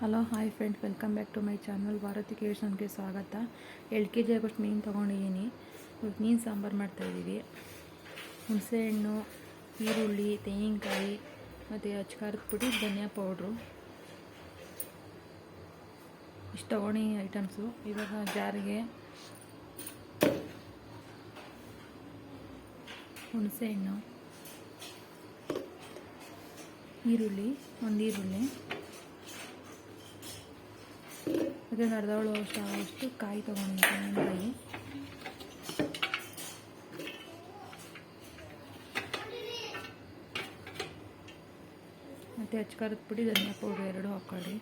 Hello, hi friends welcome back to my channel Bharati ಕೇಳ್ಸನ್ಗೆ ಸ್ವಾಗತ. ಎರಡು K G ಆಗೋಷ್ಟು ಮೀನು ತೊಗೊಂಡಿದ್ದೀನಿ ಇವತ್ತು ಮೀನು ಸಾಂಬಾರು ಮಾಡ್ತಾಯಿದ್ದೀವಿ ಹುಣಸೆಹಣ್ಣು ಈರುಳ್ಳಿ, ತೆಂಗಿನಕಾಯಿ, ಮತ್ತು ಅಚ್ಕಾರದ ಪುಡಿ, ಧನಿಯಾ ಪೌಡ್ರು. ಇಷ್ಟು ತೊಗೊಂಡು ಐಟಮ್ಸು ಇವಾಗ ಜಾರಿಗೆ ಹುಣಸೆಹಣ್ಣು ಈರುಳ್ಳಿ, ಒಂದು ಈರುಳ್ಳಿ. ಅದಕ್ಕೆ ಅರ್ಧವಳು ಅಷ್ಟು ಅಷ್ಟು ಕಾಯಿ ತೊಗೊಂಡು ಕಾಯಿ ಮತ್ತು ಹಚ್ಕಾರದ ಪುಡಿ, ಧನಿಯಾ ಪೌಡ್ರ್ ಎರಡು ಹಾಕೊಳ್ಳಿ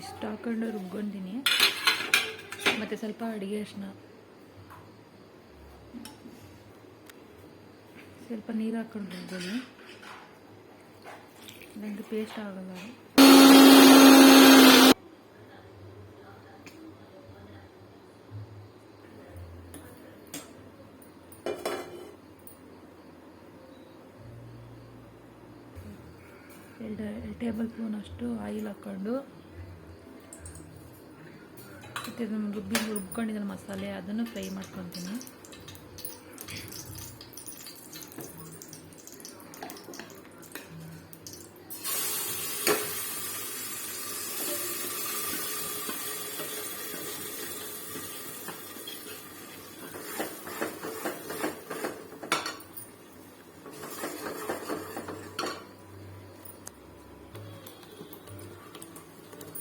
ಇಷ್ಟು ಹಾಕೊಂಡು ರುಬ್ಕೊಂಡಿನಿ ಮತ್ತು ಸ್ವಲ್ಪ ಅಡುಗೆ ಅರ್ಶಿನ. ಸ್ವಲ್ಪ ನೀರು ಹಾಕ್ಕೊಂಡು ರುಬ್ಬೋದು ನನಗೆ ಪೇಸ್ಟ್ ಆಗಲ್ಲ. ಎರಡು ಟೇಬಲ್ ಸ್ಪೂನ್ ಅಷ್ಟು ಆಯಿಲ್ ಹಾಕ್ಕೊಂಡು ಮತ್ತು ರುಬ್ಬಿ ರುಬ್ಕೊಂಡಿದ್ದೀನಿ ಮಸಾಲೆ ಅದನ್ನು ಫ್ರೈ ಮಾಡ್ಕೊತೀನಿ.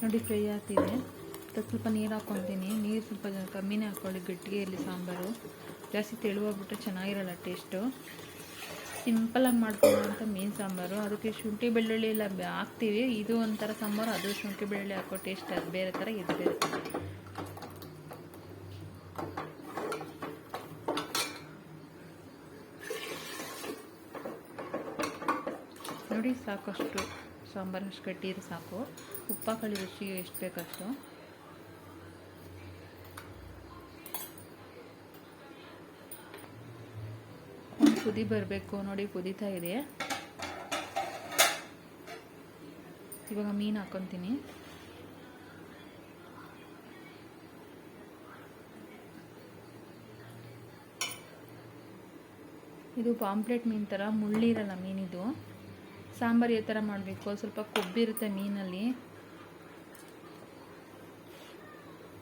ನೋಡಿ ಫ್ರೈ ಆಗ್ತಿದೆ. ಅದಕ್ಕೆ ಸ್ವಲ್ಪ ನೀರು ಹಾಕ್ಕೊತೀನಿ ನೀರು ಸ್ವಲ್ಪ ಕಮ್ಮಿನೇ ಹಾಕ್ಕೊಳ್ಳಿ ಗಟ್ಟಿಗೆಯಲ್ಲಿ ಸಾಂಬಾರು. ಜಾಸ್ತಿ ತೆಳುವಾಗ್ಬಿಟ್ರೆ ಚೆನ್ನಾಗಿರಲ್ಲ ಟೇಸ್ಟು. ಸಿಂಪಲಾಗಿ ಮಾಡ್ಕೊಳ್ಳೋವಂಥ ಮೀನು ಸಾಂಬಾರು. ಅದಕ್ಕೆ ಶುಂಠಿ ಬೆಳ್ಳುಳ್ಳಿ ಎಲ್ಲ ಹಾಕ್ತೀವಿ. ಇದು ಒಂಥರ ಸಾಂಬಾರು, ಅದು ಶುಂಠಿ ಬೆಳ್ಳುಳ್ಳಿ ಹಾಕೋ ಟೇಸ್ಟ್ ಅದು ಬೇರೆ ಥರ ಇದು ಬೇರೆ ಥರ ನೋಡಿ ಸಾಕಷ್ಟು ಸಾಂಬಾರು, ಅಷ್ಟು ಕಟ್ಟಿದ್ರೆ ಸಾಕು. ಉಪ್ಪ ಕಳಿ ರುಚಿಗೆ ಎಷ್ಟು ಬೇಕಷ್ಟು? ಕುದಿ ಬರಬೇಕು, ನೋಡಿ ಕುದೀತಾ ಇದೆ. ಇವಾಗ ಮೀನು ಹಾಕೊತೀನಿ. ಇದು ಪಾಂಪ್ಲೆಟ್ ಮೀನು ಥರ ಮುಳ್ಳಿರಲ್ಲ ಮೀನಿದು. ಸಾಂಬಾರು ಯಾವ ಥರ ಮಾಡಬೇಕು, ಸ್ವಲ್ಪ ಕೊಬ್ಬಿರುತ್ತೆ ಮೀನಲ್ಲಿ.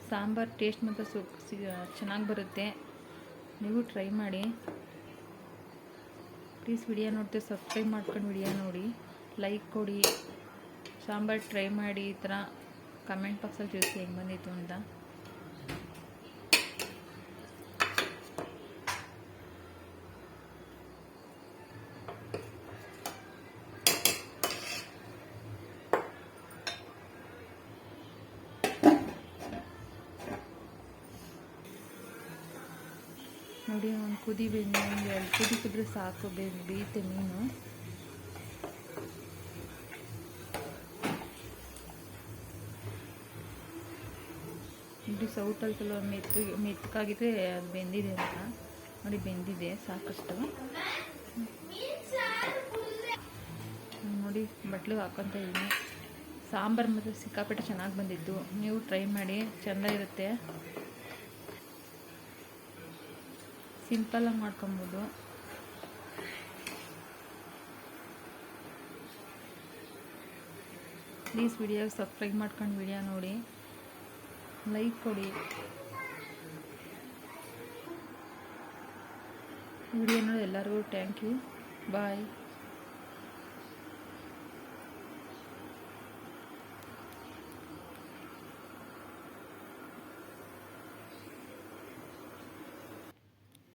ಸಾಂಬಾರು ಟೇಸ್ಟ್ ಮತ್ತು ಸು ಚೆನ್ನಾಗಿ ಬರುತ್ತೆ. ನೀವು ಟ್ರೈ ಮಾಡಿ. ಪ್ಲೀಸ್ ವಿಡಿಯೋ ನೋಡ್ತೀವಿ ಸಬ್ಸ್ಕ್ರೈಬ್ ಮಾಡ್ಕೊಂಡು ವಿಡಿಯೋ ನೋಡಿ. ಲೈಕ್ ಕೊಡಿ. ಸಾಂಬಾರು ಟ್ರೈ ಮಾಡಿ, ಈ ಥರ ಕಮೆಂಟ್ ಬಾಕ್ಸಲ್ಲಿ ತಿಳಿಸಿ ಹೆಂಗೆ ಬಂದಿತ್ತು ಅಂತ. ನೋಡಿ, ಒಂದು ಕುದಿ ಬೆಣ್ಣೆ, ಒಂದು ಎರಡು ಕುದಿ ಕುದ್ರೆ ಸಾಕು ಬೇಯುತ್ತೆ ಮೀನು. ನೋಡಿ, ಸೌಟಲ್ಲಿ ಕೆಲವು ಮೆತ್ತು, ಮೆತ್ತಗಾಗಿದ್ರೆ ಅದು ಬೆಂದಿದೆ ಅಂತ. ನೋಡಿ, ಬೆಂದಿದೆ, ಸಾಕಷ್ಟು. ನೋಡಿ ಬಟ್ಲಿಗೆ ಹಾಕೊತ ಇದ್ದೀನಿ ಸಾಂಬಾರು ಮತ್ತು ಸಿಕ್ಕಾಪಟ್ಟೆ ಚೆನ್ನಾಗಿ ಬಂದಿದ್ದು. ನೀವು ಟ್ರೈ ಮಾಡಿ, ಚೆಂದ ಇರುತ್ತೆ. ಸಿಂಪಲಾಗಿ ಮಾಡ್ಕೊಬೋದು. ಪ್ಲೀಸ್ ವಿಡಿಯೋ ಸಬ್ಸ್ಕ್ರೈಬ್ ಮಾಡ್ಕೊಂಡು ವಿಡಿಯೋ ನೋಡಿ. ಲೈಕ್ ಕೊಡಿ. ವಿಡಿಯೋ ನೋಡಿ ಎಲ್ಲರಿಗೂ ಥ್ಯಾಂಕ್ ಯು ಬಾಯ್